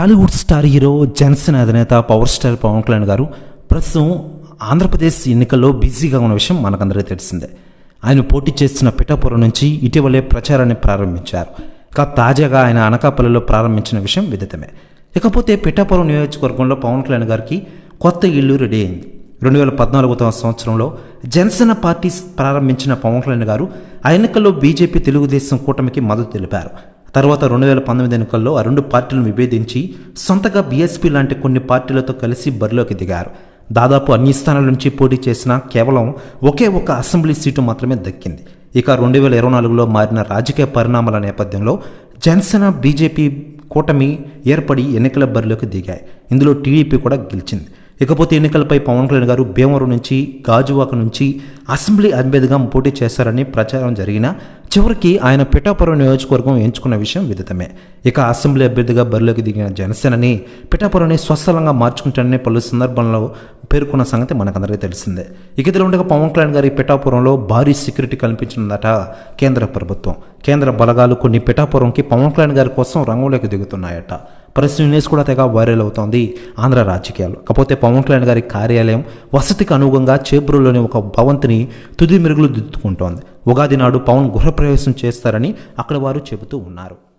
Tollywood star hero జన్సన్ అధినేత power star Pawan Kalyan గారు ప్రస్తుతం ఆంధ్రప్రదేశ్ ఎన్నికల్లో బిజీగా ఉన్న విషయం మనకందరికీ తెలిసిందే. ఆయన పోటీ చేస్తున్న పిఠాపురం నుంచి ఇటీవలే ప్రచారాన్ని ప్రారంభించారు. ఇక తాజాగా ఆయన అనకాపల్లిలో ప్రారంభించిన విషయం విదితమే. ఇకపోతే పిఠాపురం నియోజకవర్గంలో పవన్ కళ్యాణ్ గారికి కొత్త ఇల్లు రెడీ అయింది. రెండు వేల పద్నాలుగవ సంవత్సరంలో జనసేన పార్టీ ప్రారంభించిన పవన్ కళ్యాణ్ గారు ఆ ఎన్నికల్లో బీజేపీ తెలుగుదేశం కూటమికి మద్దతు తెలిపారు. తర్వాత రెండు వేల పంతొమ్మిది ఎన్నికల్లో ఆ రెండు పార్టీలను విభేదించి సొంతగా బీఎస్పీ లాంటి కొన్ని పార్టీలతో కలిసి బరిలోకి దిగారు. దాదాపు అన్ని స్థానాల నుంచి పోటీ చేసిన కేవలం ఒకే ఒక అసెంబ్లీ సీటు మాత్రమే దక్కింది. ఇక రెండు వేల ఇరవై నాలుగులో మారిన రాజకీయ పరిణామాల నేపథ్యంలో జనసేన బీజేపీ కూటమి ఏర్పడి ఎన్నికల బరిలోకి దిగాయి. ఇందులో టీడీపీ కూడా గెలిచింది. ఇకపోతే ఎన్నికలపై పవన్ కళ్యాణ్ గారు భీమవరం నుంచి గాజువాక నుంచి అసెంబ్లీ అభ్యర్థిగా పోటీ చేశారని ప్రచారం జరిగిన చివరికి ఆయన పిఠాపురం నియోజకవర్గం ఎంచుకున్న విషయం విదితమే. ఇక అసెంబ్లీ అభ్యర్థిగా బరిలోకి దిగిన జనసేనని పిఠాపురాన్ని స్వస్థలంగా మార్చుకుంటానని పలు సందర్భంలో పేర్కొన్న సంగతి మనకందరికీ తెలిసిందే. ఇక ఇదిలో ఉండగా పవన్ కళ్యాణ్ గారి పిఠాపురంలో భారీ సెక్యూరిటీ కల్పించిందట కేంద్ర ప్రభుత్వం. కేంద్ర బలగాలు కొన్ని పిఠాపురంకి పవన్ కళ్యాణ్ గారి కోసం రంగంలోకి దిగుతున్నాయట. పరిస్థితి న్యూస్ కూడా తెగ వైరల్ అవుతోంది ఆంధ్ర రాజకీయాలు. కాకపోతే పవన్ కళ్యాణ్ గారి కార్యాలయం వసతికి అనుగుణంగా చేబ్రోలోని ఒక భవంతిని తుది మెరుగులు దిద్దుకుంటోంది. ఉగాది నాడు పవన్ గృహప్రవేశం చేస్తారని అక్కడ వారు చెబుతూ ఉన్నారు.